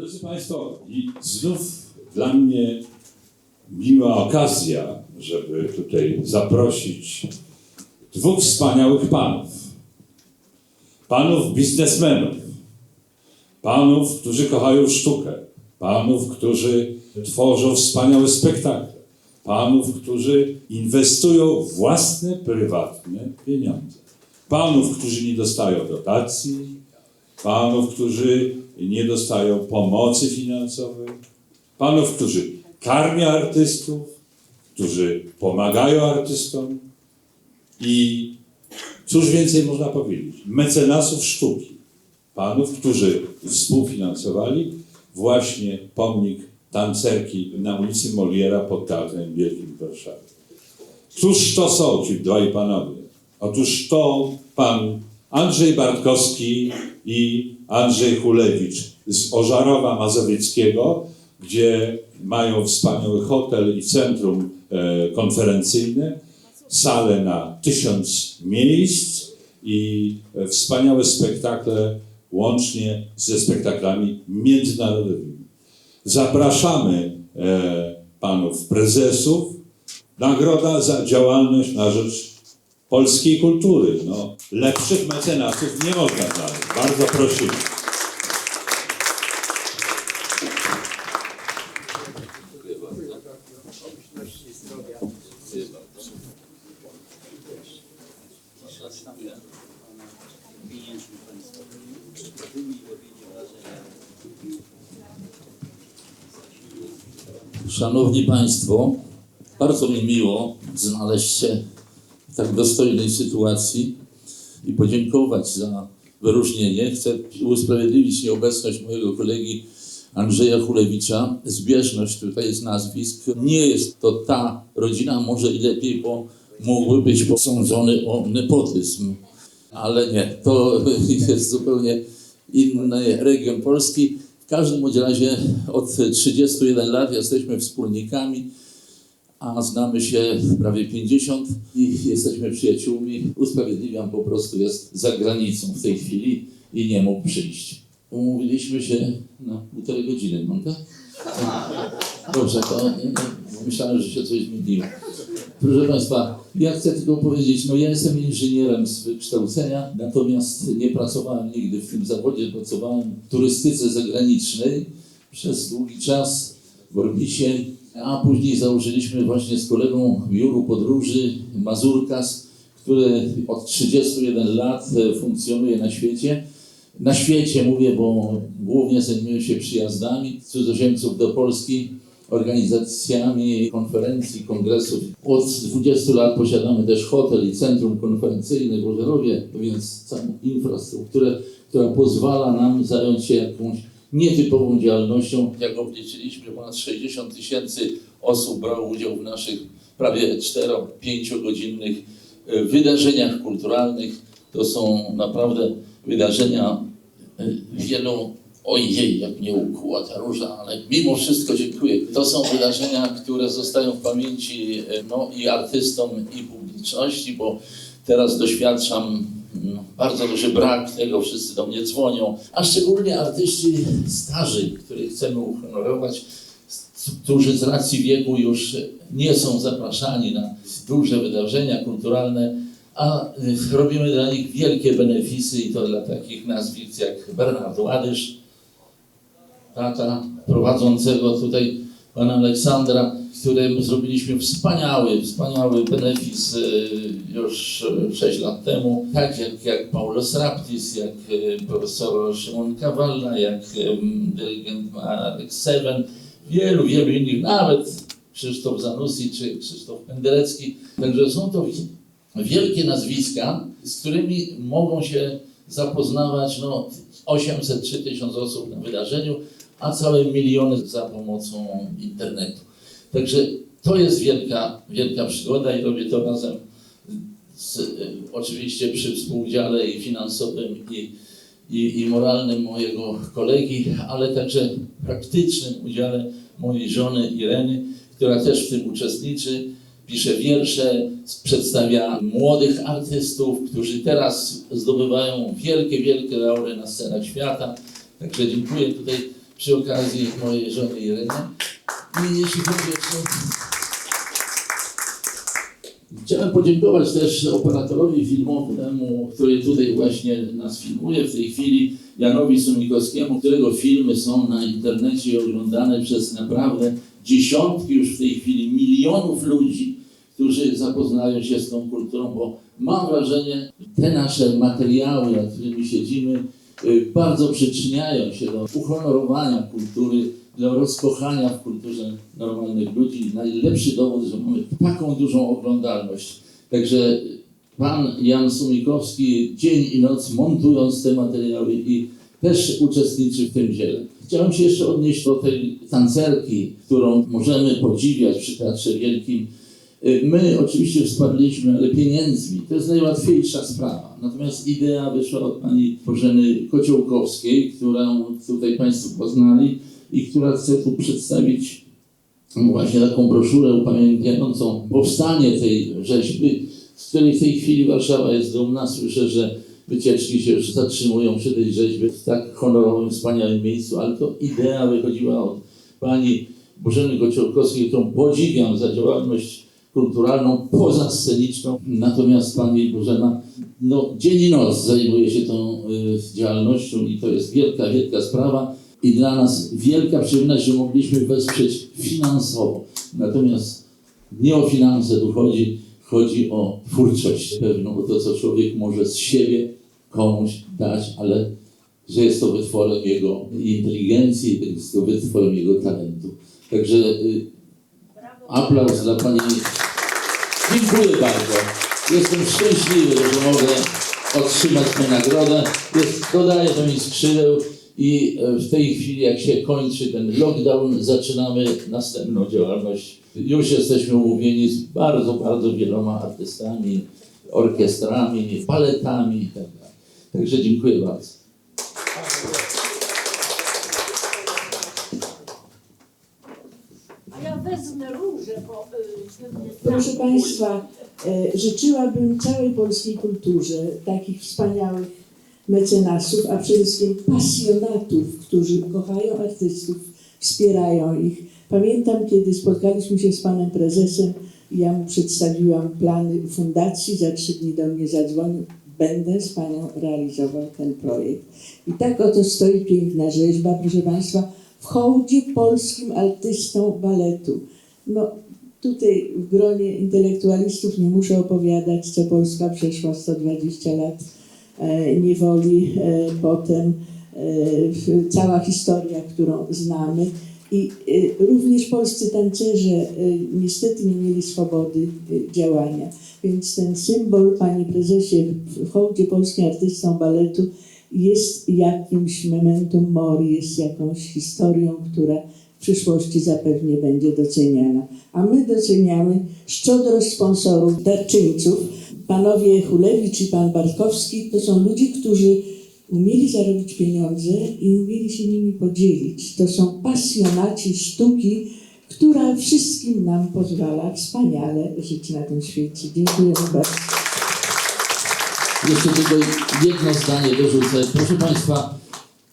Drodzy Państwo, i znów dla mnie miła okazja, żeby tutaj zaprosić dwóch wspaniałych panów. Panów biznesmenów, panów, którzy kochają sztukę, panów, którzy tworzą wspaniałe spektakle, panów, którzy inwestują własne, prywatne pieniądze, panów, którzy nie dostają dotacji, panów, którzy nie dostają pomocy finansowej, panów, którzy karmią artystów, którzy pomagają artystom i cóż więcej można powiedzieć? Mecenasów sztuki, panów, którzy współfinansowali właśnie pomnik tancerki na ulicy Moliera pod Teatrem Wielkim w Warszawie. Któż to są ci dwaj panowie? Otóż to pan Andrzej Bartkowski i Andrzej Hulewicz z Ożarowa Mazowieckiego, gdzie mają wspaniały hotel i centrum e, konferencyjne, salę na tysiąc miejsc i wspaniałe spektakle łącznie ze spektaklami międzynarodowymi. Zapraszamy e, panów prezesów. Nagroda za działalność na rzecz polskiej kultury. No, lepszych mecenasów nie można znaleźć. Bardzo prosimy. Szanowni Państwo, bardzo mi miło znaleźć się w tak dostojnej sytuacji i podziękować za wyróżnienie. Chcę usprawiedliwić nieobecność mojego kolegi Andrzeja Hulewicza. Zbieżność tutaj z nazwisk. Nie jest to ta rodzina, może i lepiej, bo mógłby być posądzony o nepotyzm. Ale nie, to jest zupełnie inny region Polski. W każdym razie od 31 lat jesteśmy wspólnikami, a znamy się prawie 50 i jesteśmy przyjaciółmi. Usprawiedliwiam, po prostu jest za granicą w tej chwili i nie mógł przyjść. Umówiliśmy się na półtorej godziny, mam tak? Dobrze, to nie, nie, myślałem, że się coś zmieniło. Proszę Państwa, ja chcę tylko powiedzieć, no ja jestem inżynierem z wykształcenia, natomiast nie pracowałem nigdy w tym zawodzie, pracowałem w turystyce zagranicznej przez długi czas w Orbisie, a później założyliśmy właśnie z kolegą biuro podróży Mazurkas, które od 31 lat e, funkcjonuje na świecie. Na świecie mówię, bo głównie zajmuję się przyjazdami cudzoziemców do Polski, organizacjami konferencji, kongresów. Od 20 lat posiadamy też hotel i centrum konferencyjne w Ożerowie, więc całą infrastrukturę, która pozwala nam zająć się jakąś nietypową działalnością. Jak obliczyliśmy, ponad 60 tysięcy osób brało udział w naszych prawie 4-5 godzinnych e, wydarzeniach kulturalnych. To są naprawdę wydarzenia e, wielu Ojej, jak mnie ukuła ta róża, ale mimo wszystko dziękuję. To są wydarzenia, które zostają w pamięci e, no, i artystom, i publiczności, bo teraz doświadczam bardzo duży brak tego, wszyscy do mnie dzwonią, a szczególnie artyści starzy, których chcemy uhonorować, którzy z racji wieku już nie są zapraszani na duże wydarzenia kulturalne, a y, robimy dla nich wielkie benefisy i to dla takich nazwisk jak Bernard Ładysz, tata prowadzącego tutaj pana Aleksandra, którym zrobiliśmy wspaniały, wspaniały benefis y, już 6 lat temu, tak jak, jak Paulos Raptis, jak y, profesor Szymon Kawalla, jak dyrygent Marek Seven, wielu, wielu innych, nawet Krzysztof Zanussi czy Krzysztof Penderecki. Także są to wielkie nazwiska, z którymi mogą się zapoznawać no, 800 czy 1000 osób na wydarzeniu, a całe miliony za pomocą internetu. Także to jest wielka, wielka przygoda i robię to razem z, oczywiście przy współudziale i finansowym i, i, i moralnym mojego kolegi, ale także praktycznym udziale mojej żony Ireny, która też w tym uczestniczy pisze wiersze, przedstawia młodych artystów, którzy teraz zdobywają wielkie, wielkie laury na scenach świata. Także dziękuję tutaj przy okazji mojej żony Ireny. Chodzi jeszcze... Chciałem podziękować też operatorowi filmowemu, który tutaj właśnie nas filmuje w tej chwili, Janowi Sumikowskiemu, którego filmy są na internecie i oglądane przez naprawdę dziesiątki już w tej chwili milionów ludzi, którzy zapoznają się z tą kulturą, bo mam wrażenie, te nasze materiały, nad którymi siedzimy, y, bardzo przyczyniają się do uhonorowania kultury, do rozkochania w kulturze normalnych ludzi. Najlepszy dowód, że mamy taką dużą oglądalność. Także pan Jan Sumikowski dzień i noc montując te materiały i też uczestniczy w tym dziele. Chciałem się jeszcze odnieść do tej tancerki, którą możemy podziwiać przy Teatrze Wielkim. My oczywiście wsparliśmy, ale pieniędzmi. To jest najłatwiejsza sprawa. Natomiast idea wyszła od pani Bożeny Kociołkowskiej, którą tutaj Państwo poznali i która chce tu przedstawić właśnie taką broszurę upamiętniającą powstanie tej rzeźby, z której w tej chwili Warszawa jest dumna. Słyszę, że wycieczki się już zatrzymują przy tej rzeźbie w tak honorowym, wspaniałym miejscu, ale to idea wychodziła od pani Bożeny Kociołkowskiej, którą podziwiam za działalność kulturalną, pozasceniczną. Natomiast pani Bożena no, dzień i noc zajmuje się tą y, działalnością i to jest wielka, wielka sprawa i dla nas wielka przyjemność, że mogliśmy wesprzeć finansowo. Natomiast nie o finanse tu chodzi, chodzi o twórczość pewną, o to, co człowiek może z siebie komuś dać, ale że jest to wytworem jego inteligencji, jest to wytworem jego talentu. Także y, aplauz dla Pani. Dziękuję bardzo. Jestem szczęśliwy, że mogę otrzymać tę nagrodę. Jest, dodaje to mi skrzydeł i e, w tej chwili, jak się kończy ten lockdown, zaczynamy następną działalność. Już jesteśmy umówieni z bardzo, bardzo wieloma artystami, orkiestrami, baletami itd. Także dziękuję bardzo. A ja wezmę róże, bo y, Proszę Państwa, e, życzyłabym całej polskiej kulturze takich wspaniałych mecenasów, a przede wszystkim pasjonatów, którzy kochają artystów, wspierają ich. Pamiętam, kiedy spotkaliśmy się z panem prezesem ja mu przedstawiłam plany fundacji, za trzy dni do mnie zadzwonił, będę z panią realizował ten projekt. I tak oto stoi piękna rzeźba, proszę Państwa, w hołdzie polskim artystom baletu. No, Tutaj w gronie intelektualistów nie muszę opowiadać, co Polska przeszła 120 lat niewoli, e, potem e, cała historia, którą znamy. I e, również polscy tancerze e, niestety nie mieli swobody e, działania. Więc ten symbol, panie prezesie, w hołdzie polskim artystom baletu jest jakimś mementum mori, jest jakąś historią, która w przyszłości zapewne będzie doceniana. A my doceniamy szczodrość sponsorów, darczyńców. Panowie Hulewicz i pan Bartkowski to są ludzie, którzy umieli zarobić pieniądze i umieli się nimi podzielić. To są pasjonaci sztuki, która wszystkim nam pozwala wspaniale żyć na tym świecie. Dziękuję bardzo. Jeszcze tylko jedno zdanie dorzucę. Proszę Państwa,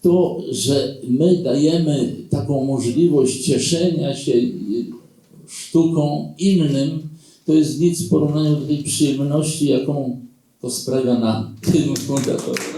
to, że my dajemy taką możliwość cieszenia się sztuką innym, to jest nic w porównaniu do tej przyjemności, jaką to sprawia nam, tym fundatorom.